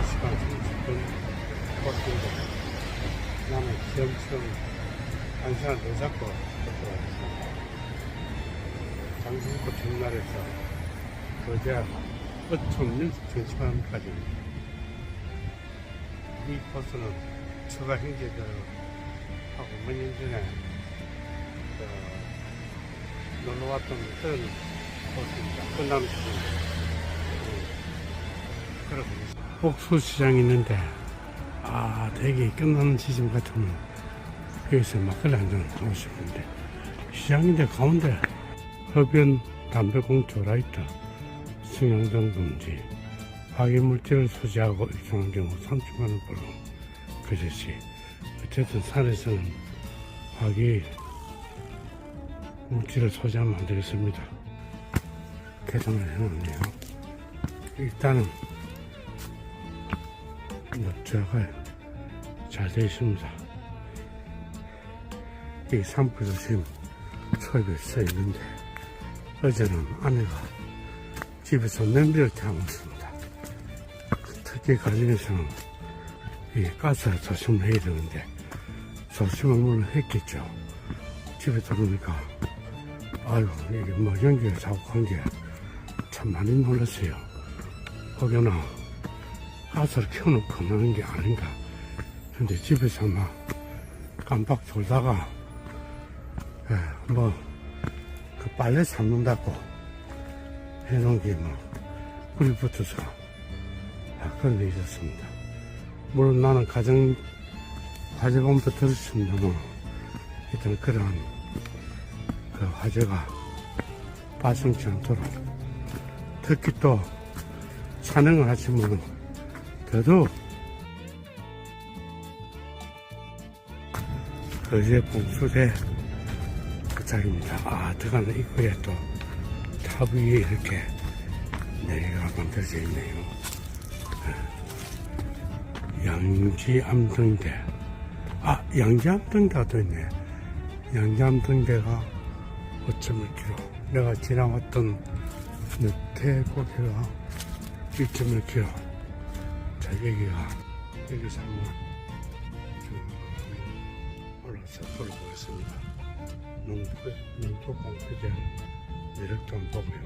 8.7km 6시간 30분 버스인데 나는 시험처럼 한 시간 더 잡고 돌아왔습니다. 장수부터 전날에서 거제 어촌 민속촌처럼까지 이 버스는 처가 형제들 하고 몇 년 전에 그 놀러 왔던 그런 버스입니다. 끝남 시즌. 그러고 옥수시장이 있는데 아 되게 끝나는 시즌 같으면 여기서 막걸리 한잔 하고 싶은데 시장인데 가운데 흡연 담배꽁초 라이터 승용등 금지 화기물질을 소지하고 입성한 경우 30만원 벌금 그것이 어쨌든 산에서는 화기 물질을 소지하면 안 되겠습니다. 개선을 해놓네요. 일단은 녹차가 잘 되어 있습니다. 이 산불도 지금 초입에 써 있는데 어제는 아내가 집에서 냄비를 태워먹습니다. 특히 가정에서는 이 가스를 조심을 해야 되는데 조심을 물론 했겠죠. 집에 들어오니까 아유 이게 뭐 연기가 자욱한 게 참 많이 놀랐어요. 혹여나 가스를 켜놓고 나는 게 아닌가 근데 집에서 막 깜빡 졸다가 예, 뭐, 그 빨래 삶는다고 해놓은 게 뭐, 불이 붙어서, 아, 그런 일이 있었습니다. 물론 나는 가정, 화재본부 들었습니다만, 일단 그런, 그 화재가 발생치 않도록, 특히 또, 산행을 하시면, 더더욱, 거제 봉수대 그 자리입니다. 아, 들어가는 입구에 또 탑 위에 이렇게 내리가 만들어져 있네요. 네. 양지암등대. 아, 양지암등대가 또 있네. 양지암등대가 5.1km. 내가 지나왔던 늑대 고개가 1.1km. 자, 여기가, 여기서 한번 좀 올라서 돌아보겠습니다. 농포, 농토공표제 내력도 안 보고요.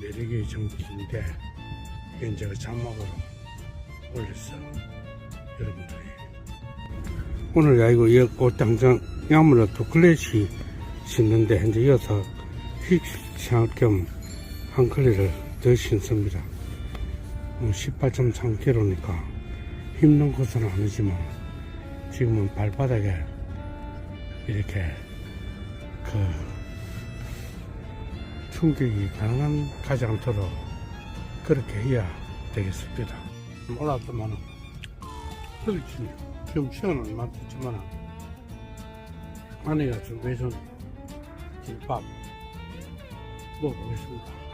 내력이 좀 긴데, 이건 제가 자막으로 올렸어요. 여러분들이. 오늘 아이고, 이 꽃당장 야무로 두클렛이 신는데, 현재 이어서 휙시할 겸한 클리를 더 신습니다. 18.3km니까 힘든 곳은 아니지만, 지금은 발바닥에 이렇게 그 충격이 가능한 가지 않도록 그렇게 해야 되겠습니다. 몰랐더만 그렇지 지금 시간은 많겠지만 아내가 준비해준 김밥 먹어보겠습니다.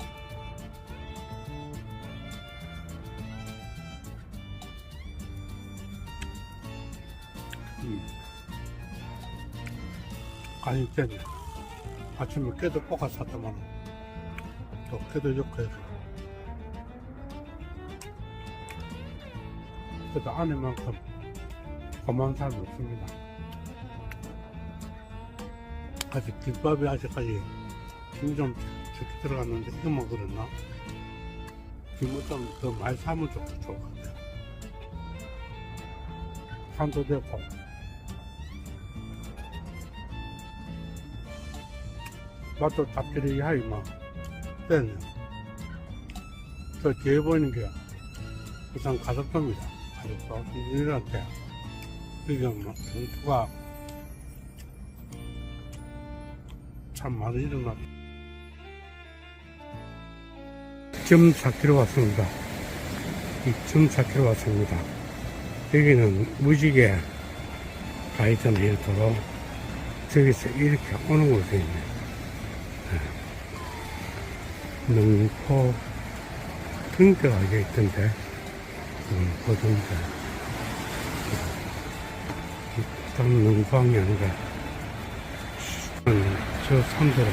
간이 뺐네. 아침에 깨도 볶아 샀더만 또 깨도 좋고 해서 그래도 아내만큼 고마운 사람이 없습니다. 아직 김밥이 아직까지 김이 좀 적게 들어갔는데 이거만 그랬나? 김을 좀더 많이 사면 좋을 것 같아요. 산도 되고 맛도 짭조리 하이 막 때네. 저 뒤에 보이는 게 부산 가덕도입니다. 가덕도 유일한데 지금 막 전투가 참 많이 일어났. 지금 4km 왔습니다. 2.4km 왔습니다. 여기는 무지개 가이드네요, 도로. 저기서 이렇게 오는 되어 있네요. 등대가 여기 있던데 능포 등대 일단 능포항이 아니라 음, 저 산들은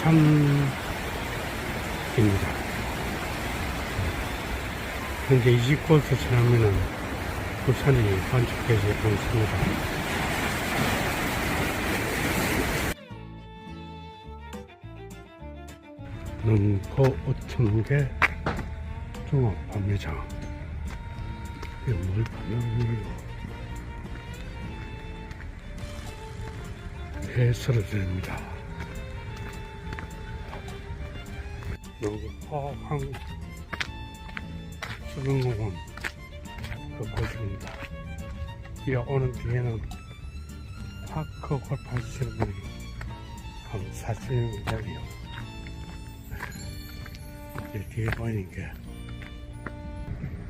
참 입니다. 현재 20곳을 지나면은 부산이 관측되지 않습니다. 능포 오천개 종합판매장 이게 뭘 파는 거예요? 해설을 드립니다. 능포 황 수변공원 그 곳입니다. 이어 오는 뒤에는 파크 골프 하시는 분이 한 40명 자리요. 이 뒤에 게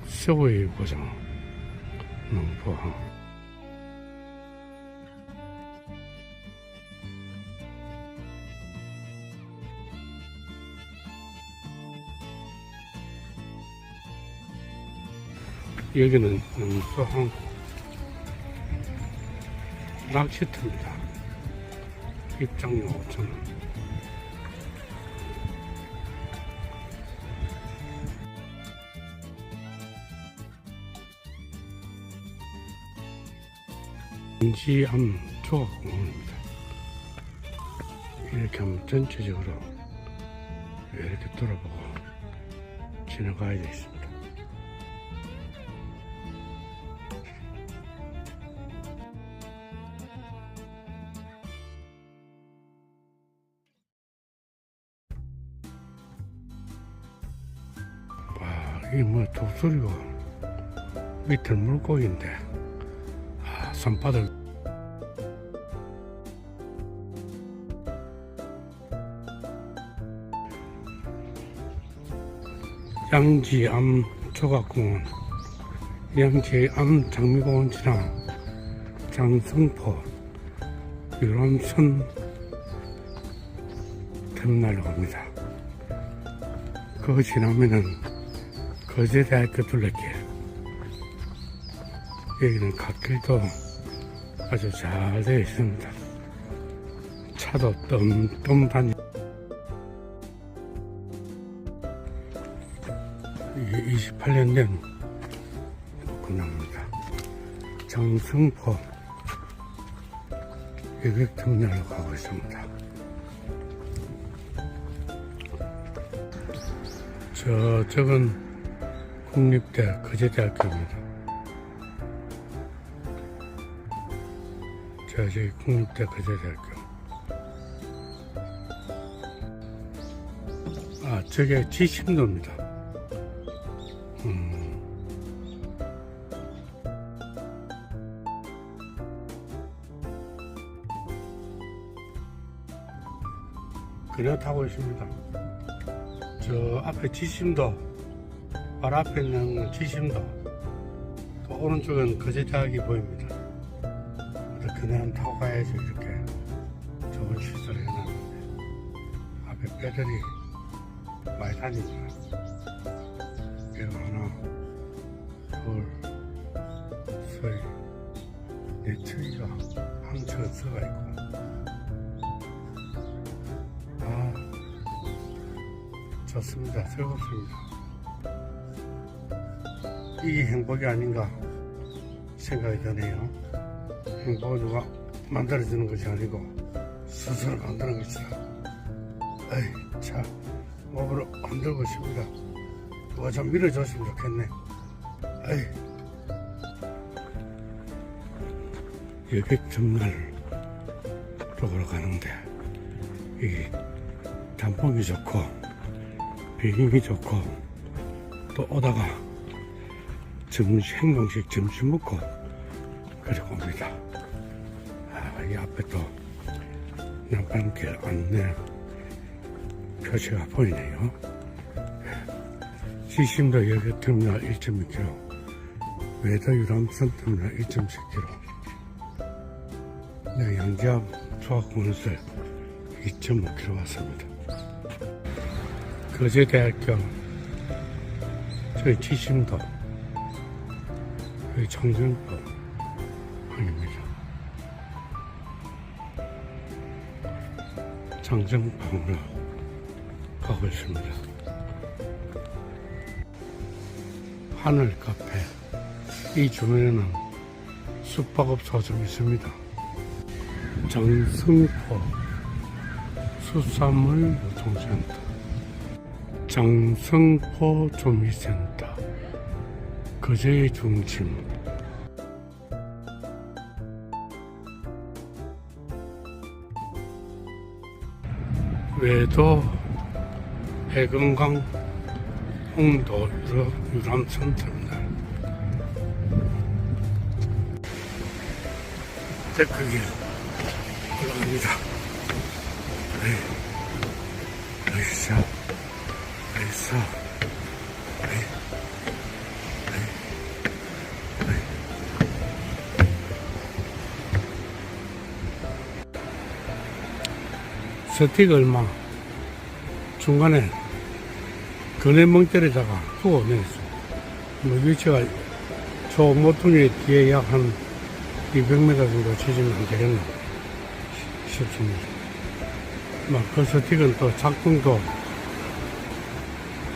서웨이 고장 농포항 여기는 농포항 낚시터입니다. 입장료 5천원 인지암 조각공원입니다. 이렇게 하면 전체적으로 이렇게 돌아보고 지나가야 되겠습니다. 와, 이게 뭐 독수리고 밑에 물고기인데 아, 손바닥 양지암 조각공원 양지암 장미공원 지나 장성포 유람선 터미널로 갑니다. 그거 지나면은 거제대학교 둘레길 여기는 갓길도 아주 잘 되어 있습니다. 차도 뜸뜸 다니. 이게 28년 된 군항입니다. 정승포 여객터미널로 가고 있습니다. 저쪽은 국립대 거제대학교입니다. 자, 저기 국립대 거제대학교. 아, 저게 지심도입니다. 그냥 타고 있습니다. 저 앞에 지심도, 바로 앞에 있는 지심도, 또 오른쪽은 거제대학이 보입니다. 그냥 타고 가야지 이렇게 좋은 시설을 해놨는데 앞에 배들이 많이 다닙니다. 배가 하나, 둘, 셋, 네 척이가 한 척은 서가 있고 좋습니다. 즐겁습니다. 이게 행복이 아닌가 생각이 드네요. 행복은 누가 만들어주는 것이 아니고 스스로 만드는 것이다. 에이, 참, 몸으로 흔들고 싶습니다. 누가 좀 밀어줬으면 좋겠네. 에이. 여객 전날 쪽으로 가는데, 이게 단풍이 좋고, 비행이 좋고, 또 오다가 점심, 행동식 점심 먹고, 그리고 옵니다. 아, 이 앞에 또 남방길 안내 표시가 보이네요. 시심도 여객터미널 1.2km, 외도 유람선 터미널 1.7km, 네, 양지암 조합공원에서 2.5km 왔습니다. 거제대학교, 저희 지심도, 여기 청정포, 방입니다. 장정방으로 가고 있습니다. 하늘 카페. 이 주변에는 숙박업소가 좀 있습니다. 정승포 수산물 유통센터. 정성포 조미센터. 거제의 중심. 외도 해건강 홍도 유람선터입니다. 데크길 올라갑니다. 네. 어이사, 어 어이. 스틱 얼마 중간에 그네 멍 때리다가 두고 내렸어. 뭐 위치가 저 모퉁이 뒤에 약 한 200m 정도 치지면 안 되겠나 싶습니다. 막그 스틱은 또 작동도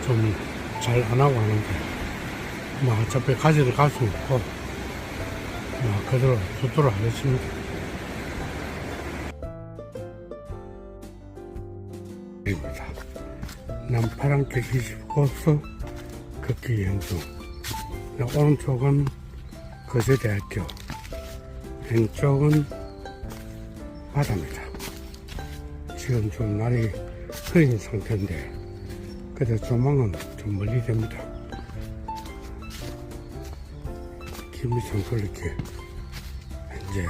좀 잘 안 하고 하는데 뭐 어차피 가지를 갈 수 없고 뭐 그대로 두도록 하겠습니다. 입니다. 남파랑길 29서 걷기 연중 오른쪽은 거제대학교 왼쪽은 바다입니다. 지금 좀 날이 흐린 상태인데 그래도 조망은 좀 멀리 됩니다. 김미성 솔리길 이제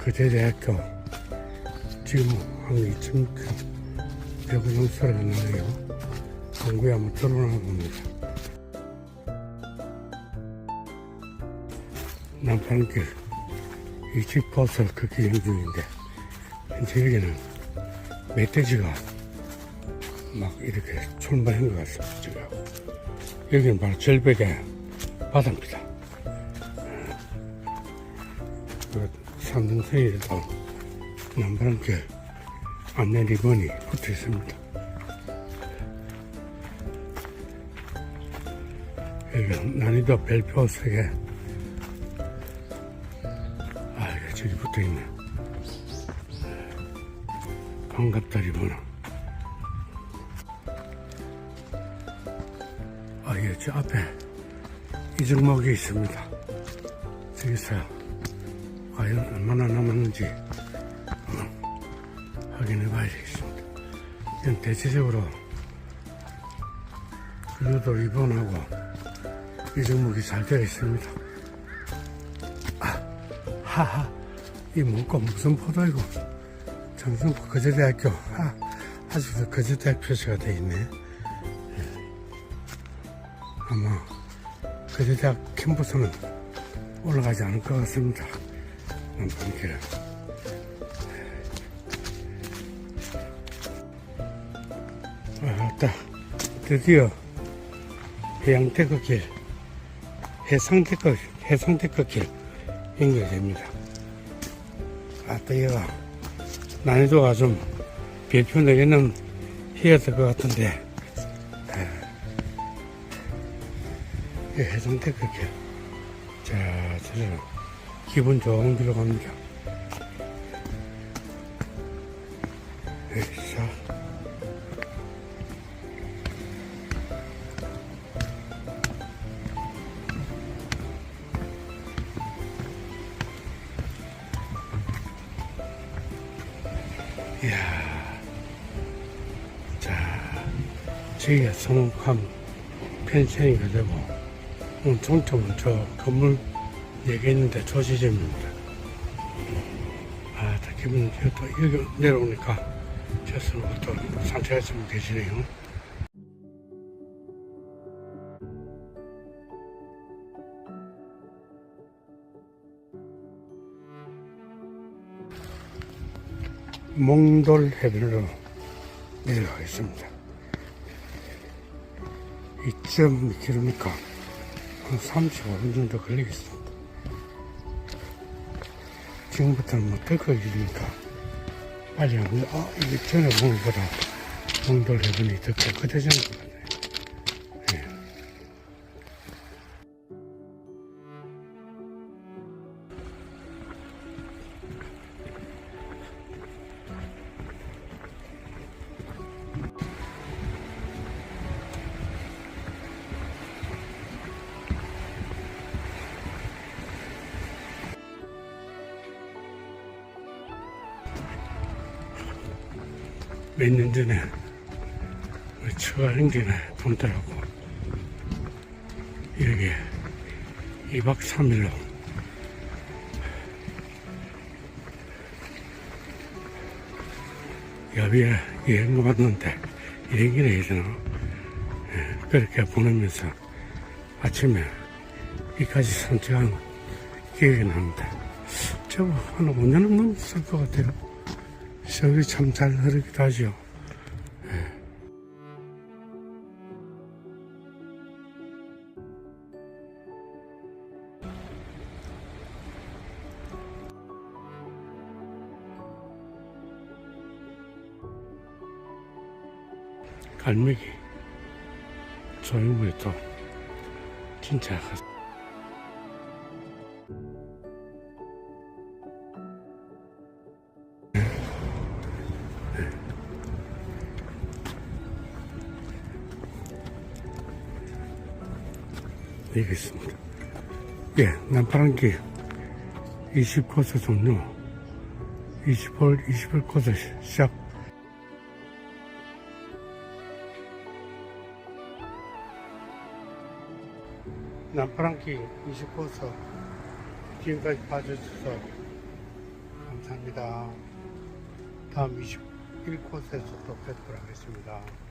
거제대학교 지금 한 2,000km 배구장 소리가 나네요. 한국에 한번 들어오나 봅니다. 남판길 20버스 그 기행 중인데 현재 여기는 멧돼지가 막 이렇게 출몰한 것 같습니다. 지금 여기는 바로 절벽의 바다입니다. 그 산등성에도 남판길 안내 리본이 붙어 있습니다. 여기 난이도 별표 세개 아, 이게 저기 붙어 있네. 반갑다 리본. 아, 저 앞에 이정목이 있습니다. 저기서 과연 얼마나 남았는지 확인해 봐야 되겠습니다. 이건 대체적으로 그래도 입원하고 이 종목이 잘 되어 있습니다. 아, 하하, 이 문구 무슨 포도이고 정성포 거제대학교 아, 아직도 거제대학 표시가 되어 있네. 예. 아마 거제대학 캠퍼스는 올라가지 않을 것 같습니다. 남편길. 아, 왔다. 드디어 해양테크길, 해상테크, 해상테크길 연결됩니다. 아따, 얘가 난이도가 좀 별표 내기는 해야 될 것 같은데, 해상테크길. 자, 저는 기분 좋은 길로 갑니다. 여기서 이야, 자, 저희가 성함 펜션이가 되고, 오늘 종점은 저 건물 얘기 있는데 조지점입니다. 아, 다 기분, 또 여기 내려오니까 저 스스로 또 산책했으면 계시네요. 몽돌 해변으로 내려가겠습니다. 2.2km 한 35분 정도 걸리겠습니다. 지금부터는 뭐 덜컥이니까 빨리 하면 아 이게 전에 보는 것보다 봉돌 해변이 더 깨끗해지는 것같 몇 년 전에 추가한 게나 본다라고 이렇게 2박 3일로 여비에 여행 갔는데 여행이라 해야 되나 예, 그렇게 보내면서 아침에 이까지 산책한 기억이 납니다 저거 한 5년은 넘었을 것 같아요 세월이 참 잘 흐르기도 하죠. 갈매기 조용히 또 진짜 되겠습니다. 예, 남파랑기 20코스 종료 20월 20월 코스 시작 남파랑기 20코스 지금까지 봐주셔서 감사합니다. 다음 21코스에서 또 뵙도록 하겠습니다.